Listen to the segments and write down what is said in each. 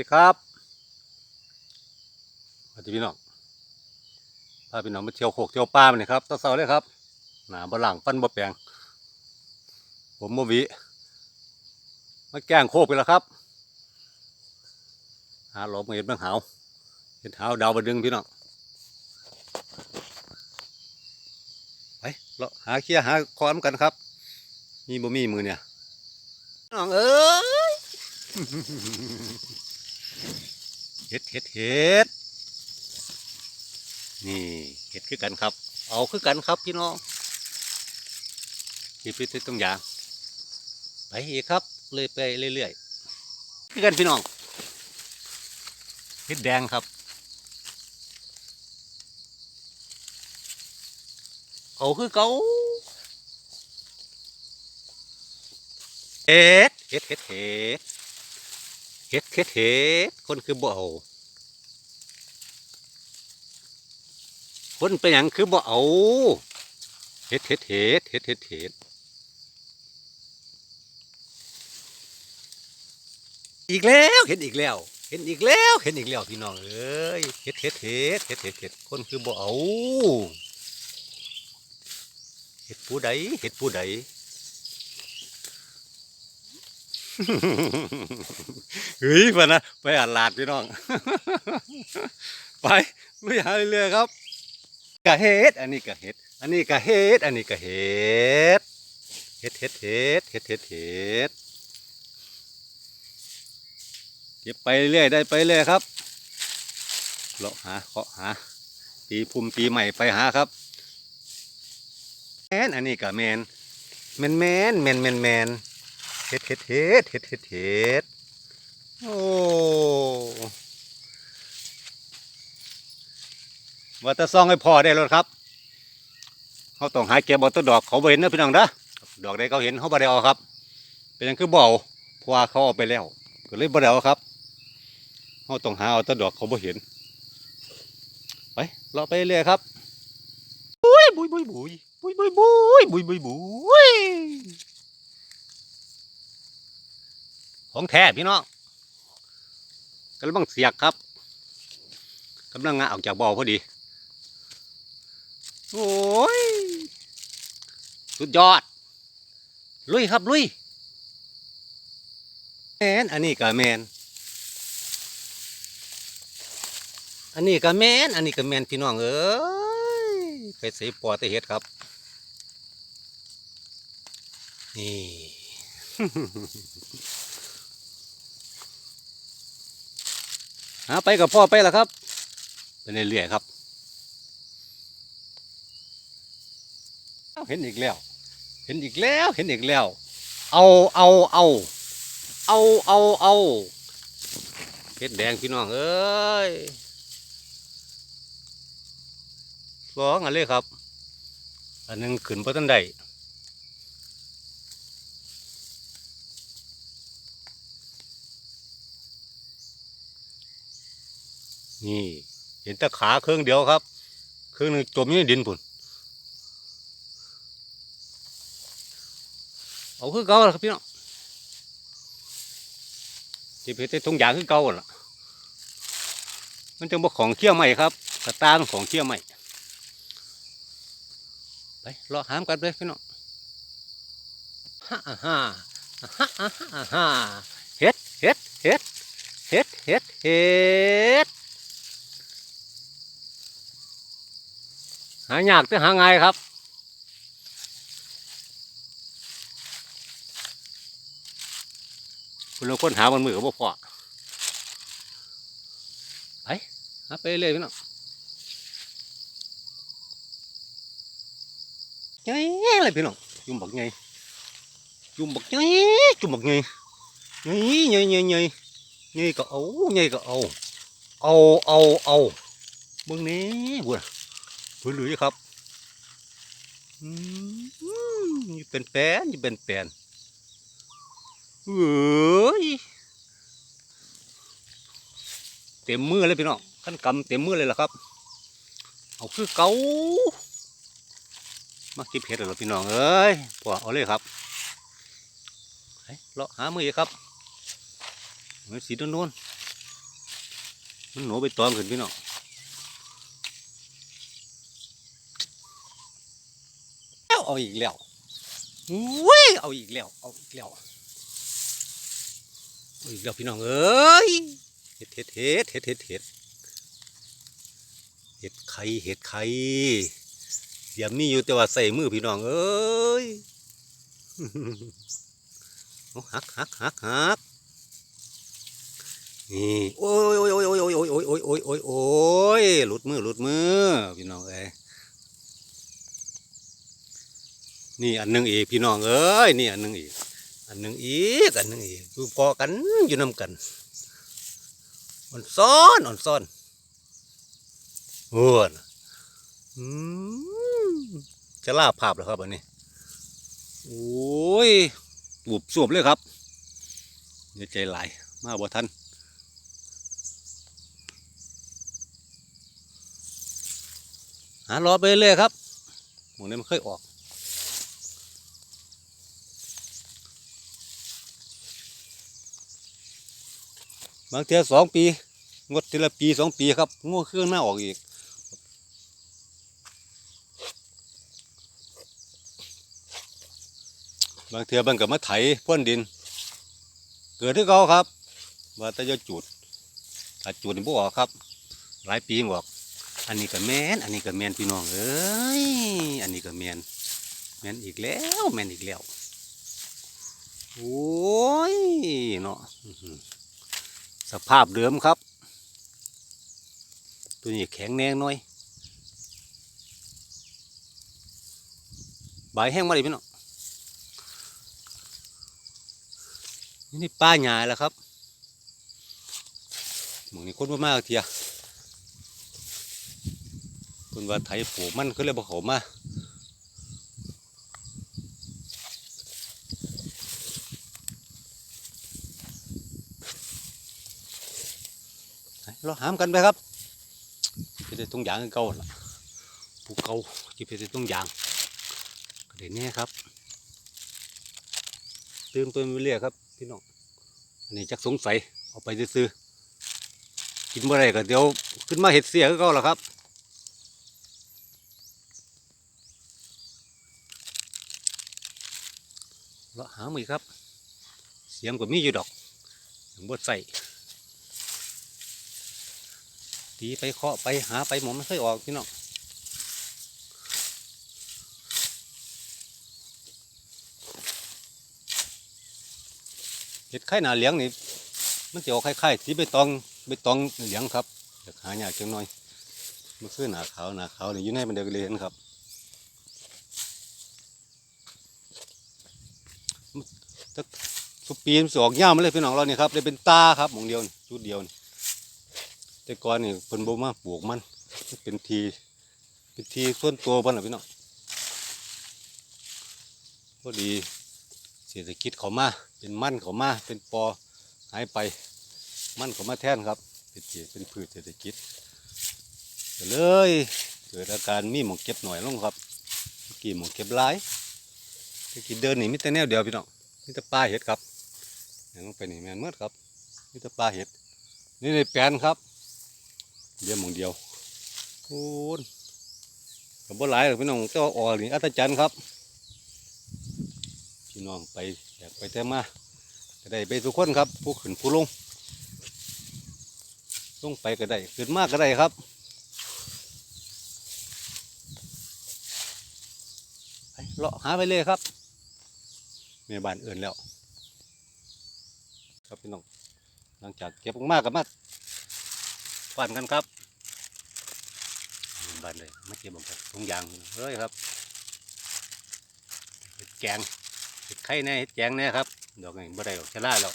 วัสดีครับสวัสดีพี่น้องพาพี่น้องมาเที่ยวโคกเที่ยวป่ามานี่ยครับตอนเสาเลยครับ หนาบะหลังปั้นบ่แปลงผมโมวิมาแก้งโคกไปแล้วครับ หาหลบเห็นบ้างหาวเห็นหาวดาวบดึงพี่น้องไปเราหาเคี้ยหาคอนกันครับ มีบ่มีมือเนี่ยน้องเอ้ย เฮ็ดเฮ็ดเฮ็ดนี่เฮ็ดคือกันครับ เอาคือกันครับพี่น้องคิดพิษต้องอย่างไปอีกครับเลยไปเรื่อยๆคือกันพี่น้องเฮ็ดแดงครับ เอาคือเกาเฮ็ดเฮ็ดเฮ็ดเฮ็ด เฮ็ดเฮ็ดเฮ็ดคนคือบ่เอาคนเป็นหยังคือบ่เอาเฮ็ดเฮ็ดเฮ็ดเฮ็ดเฮ็ดเฮ็ดอีกแล้วเห็นอีกแล้ว เห็นอีกแล้วเห็นอีกแล้วพี่น้องเอ้ยเฮ็ดเฮ็ดเฮ็ดเฮ็ดเฮ็ดเฮ็ดคนคือบ่เอาเฮ็ดผู้ใดเฮ็ดผู้ใด เฮ้ยไปนะไปอ่านลาดพี่น้อง ไปลุยหาเรื่อยๆครับกะเฮ็ด อันนี้กะเฮ็ด อันนี้กะเฮ็ด อันนี้กะเฮ็ด เฮ็ดเฮ็ดเฮ็ดเฮ็ดเฮ็ดเฮ็ดเก็บไปเรื่อยได้ไปเรื่อยครับเลาะหาเคาะหา ปีภูมิปีใหม่ไปหาครับแมนอันนี้กะแมนแมนแมนแมนแมนแมน เฮ็ดเฮ็ดเฮ็ดเฮ็ดเฮ็ดเฮ็ดโอ้ว่าตะซองให้พอได้แล้วครับเขาต้องหาเก็บเอต้นดอกเขาเห็นนะพี่น้องนะดอกใดเขาเห็นเขาบ่ได้เอาครับ เป็นหยังคือเบเอาพราะว่าเขาเอาไปแล้วก็เลยบ่ได้เอาครับเขาต้องหาเอาต้นดอกเขาบ่เห็นไปเลาะไปเรื่อยครับบุยบุยบุยบุยบุยบุยบุยบุยบุยบุย ของแท้พี่น้องกำลังเสียกครับกำลังงาออกจากบ่อพอดี โอ้ย สุดยอด ลุยครับลุยแมนอันนี้ก็แมนอันนี้ก็แมนอันนี้ก็แมนพี่น้องเอ้ยไปใส่ปอตะเฮ็ดครับ นี่ หาไปกับพ่อไปแล้วครับไปเรื่อยๆครับเอ้าเห็นอีกแล้ว เห็นอีกแล้วเห็นอีกแล้ว เอาเอาเอาเอาเอาเอาเพชรแดงพี่น้องเอ้ยร้องอะไรครับ อันหนึงขึ้นพระตันใด นี่เห็นแต่ขาเครื่องเดียวครับเครื่องหนึงจมอยู่ในดินปุ่นเอาคือเก่าละครับพี่น้องจีบเห็ดแต่ทงยางคือเก่าล่ะมันจะบอกของเคี่ยวใหม่ครับกระตานของเคี่ยวใหม่ไปรอหามกันเลยพี่น้องฮ่าฮ่าฮ่าฮ่าฮ่าฮ่าเฮ็ดเฮ็ดเฮ็ดเฮ็ดเฮ็ดเฮ็ด หายากแต่หาง่ายครับคุณลองค้นหาบนมือกับพ่อไปหาไปเรื่อยพี่น้องไงเลยพี่น้องจุ่มบักไงจุ่มบักไงจุ่มบักไงไงไงไงไงไงก็เอาไงก็เอาเอาเอาเอาเบิ่งนี้บุญ พื้นหลุยครับอืมนี่เป็นแปนนี่เป็นแปนเอ้ยเต็มมือเลยพี่น้องขั้นกำเต็มมือเลยล่ะครับ เอาคือเกามาเก็บเห็ดเหรอพี่น้องเอ้ยพอเอาเลยครับเลาะหามือครับเหมือนสีนวลมันหนูไปตอมขึ้นพี่น้อง เอาอีกแล้วอุ้ยเอาอีกแล้ว เอาอีกแล้วเอาอีกแล้วพี่น้องเอ้ยเห็ดเห็ดเห็ดเห็ดเห็ดเห็ดเห็ดไข่เห็ดไข่เดี๋ยวมีอยู่แต่ว่าใส่มือพี่น้องเอ้ยหักหักหักหักนี่โอ้ยโอ้ยโอ้ยโอ้ยโอ้ยโอ้ยโอ้ยโอ้ยโอ้ยโอ้ยหลุดมือหลุดมือพี่น้องเอ้ย นี่อันหนึงอีกพี่น้องเอ้ยนี่อันหนึงอีก อันหนึงอีกอันหนึงอีกอยู่พอกันอยู่นำกันอ่อนซ้อนอ่อนซ้อนโอ้ยอืมจะล่าภาพเหรอครับอันนี้โอ้ยบูบสวบเลยครับเดี๋ยวใจไหลมาบ่ทันหารอไปเรื่อยครับหมูนี้มันเคยออก บางเทีสองปีงดทีละปีสองปีครับงูเครื่องหน้าออกอีกบางเทีมันก็มาไถพ่นดิน เกิดที่เขาครับ ว่าแต่จะจุดถ้าจุดนี่บ่ออกครับ หลายปีบอกอันนี้ก็แมนอันนี้ก็แมนพี่น้องเอ้ยอันนี้ก็แมนแมนอีกแล้วแมนอีกแล้วโอ้ยเนาะ สภาพเดิมครับ ตัวนี้แข็งแรงหน่อยใบแห้งมาเลยพี่น้องนี่ป้าหยาแล้วครับหมองนี้คนมากเทียคนว่าไถปลูกมันก็เลยบอกเขามา เราหามกันไปครับไปได้ตรงยางเก่าละผูเก่าที่ไปได้ตรงยางก็ได้แน่ครับตื่นตัวไปเรื่อยครับพี่น้องอันนี้จักสงสัยเอาไปซื้อกินเมื่อไรก็เดี๋ยวขึ้นมาเห็ดเสียก็แล้วครับเลาหามือครับ เสียงก็มีอยู่ดอกยังบดใส่ ตีไปเคาะไปหาไปหมอไม่เคยออกพี่น้องเห็ดไข่หนาเหลียงนี่มันจะออกคล้ายๆสีใบตองใบตองเหลียงครับอยากหายากจังหน่อยมันคือหนาขาวหนาขาวนี่อยู่ในมันเดียวกันเลยเห็นครับสุปีมันสิออกยามาเลยพี่น้องเราเนี่ยครับเลยเป็นตาครับมองเดียวจุดเดียวนี่ แต่ก่อนนี่เพิ่นบ่มาปลูกมัน เป็นทีเป็นทีส่วนตัวเพิ่นน่ะพี่น้องพอดีเศรษฐกิจเขามา เป็นมั่นเขามา เป็นปอหายไป มั่นเขามาแทนครับ เป็นเศษเป็นพืชเศรษฐกิจก็เลยเกิดอาการมีหมองเก็บหน่อยลงครับเมื่อกี่หมองเก็บหลายเมื่อกี้เดินนี่มีแต่แนวเดียวพี่น้องมีแต่ปลาเห็ดครับอย่างลงไปนี่แมนเมื่อครับมีแต่ปลาเห็ดนี่ในแปลนครับ เดียวหมองเดียวโอ้ยกับบ่หลายหรอกพี่น้องเจ้าอ่อนี่อัศจรรย์ครับ พี่น้องไปอยากไปแต่มาก็ได้ไปทุกคนครับ ผู้ขึ้นผู้ลงลงไปก็ได้ขึ้นมากก็ได้ครับไปเลาะหาไปเลยครับแม่บ้านเอื่นแล้ว ครับพี่น้องหลังจากเก็บมากกับมา ปั่นกันครับแม่บ้านเลยมาเก็บออกจากทุงยางเลยครับเฮ็ดแกงไข่แน่เห็ดแจงแน่ครับดอกนี้บ่ได้ดอกชะล่าแล้ว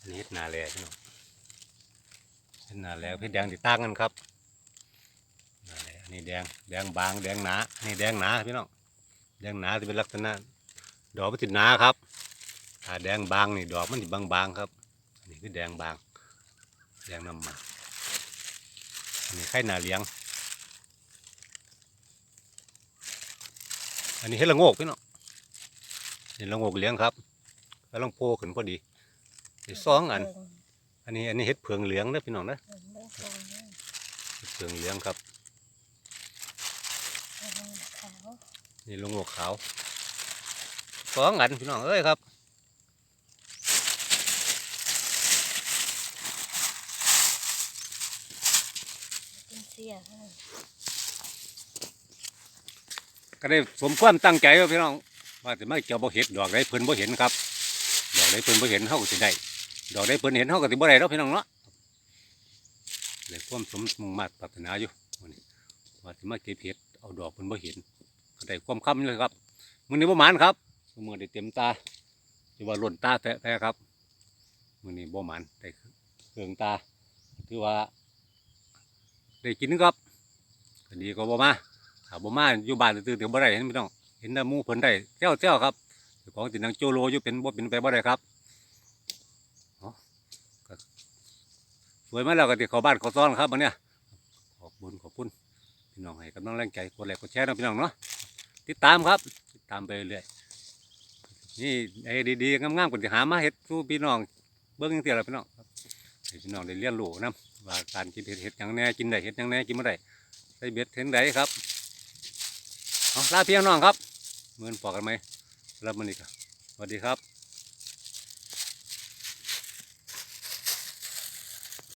อันนี้เห็ดนาแลพี่น้องเห็ดนาแลเห็ดแดงติดต่างกันครับนาแลอันนี้แดงแดงบางแดงหนานนี้แดงหนาพี่น้องแดงหนาจะเป็นลักษณะดอกมันติดหนาครับ ถ้าแดงบางนี่ดอกมันติบางๆครับอันนี้คือแดงบาง แดงน้ำมันอันนี้ไข่นาเลี้ยง อันนี้เห็ดละโงกพี่น้องนี่ลงอกเลี้ยงครับแล้วลงโพขึ้นพอดีได้สองอัน อันนี้อันนี้เห็ดเผืองเหลืองนะพี่น้องนะเบิ่งเบิ่งกองนี่เห็ดเผืองเหลืองครับเบิ่งขาวนี่ลงอกขาวสองอันพี่น้องเอ้ยครับ เป็นเสียฮะ ก็ได้สมความตั้งใจว่าพี่น้องว่าจะไม่เกี่ยวบ่เห็ดดอกได้เพิ่นบ่เห็นครับ ดอกได้เพิ่นบ่เห็นเฮาก็สิได้ดอกได้เพิ่นเห็นเฮาก็สิบ่ได้แล้วพี่น้องเนาะเลยความสมมุ่งมาตรปรารถนาอยู่วันนี้ว่าสิมาเก็บเห็ดเอาดอกเพิ่นบ่เห็นก็ได้ความค้ำเลยครับมือนี้บ่หมานครับมือได้เต็มตาถือว่าล้นตาแท้ๆครับมือนี้บ่หมานได้เครื่องตาถือว่า ได้กินครับก็ดีก็บ่มาถ้าบ่มาอยู่บ้านตื่นๆก็บ่ได้เห็นพี่น้อง เห็นแต่หมูเพิ่นได้เจ้าเจ้าครับของสินังโจโลอยู่เป็นบ่เป็นไปบ่ได้ครับเนาะก็สวยมาแล้วก็สิเข้าบ้านข้าซ่อนครับบัดเนี้ยขอบคุณขอบคุณพี่น้องให้กำลังแรงใจกดไลค์กดแชร์นะพี่น้องเนาะติดตามครับติดตามไปเรื่อยนี่ไอ้ดีๆงามๆก็สิหามาเฮ็ดสู่พี่น้องเบิ่งจังซี่ล่ะพี่น้องพี่น้องได้เรียนรู้นํ ว่าการกินเห็ดเห็ดยังแน่กินได้เห็ดยังแน่กินไม่ได้ใส่เบ็ดเห็นไหนครับเอาลาพี่น้องครับเหมือนปอกกันไหมรับมันอีกสวัสดีครับ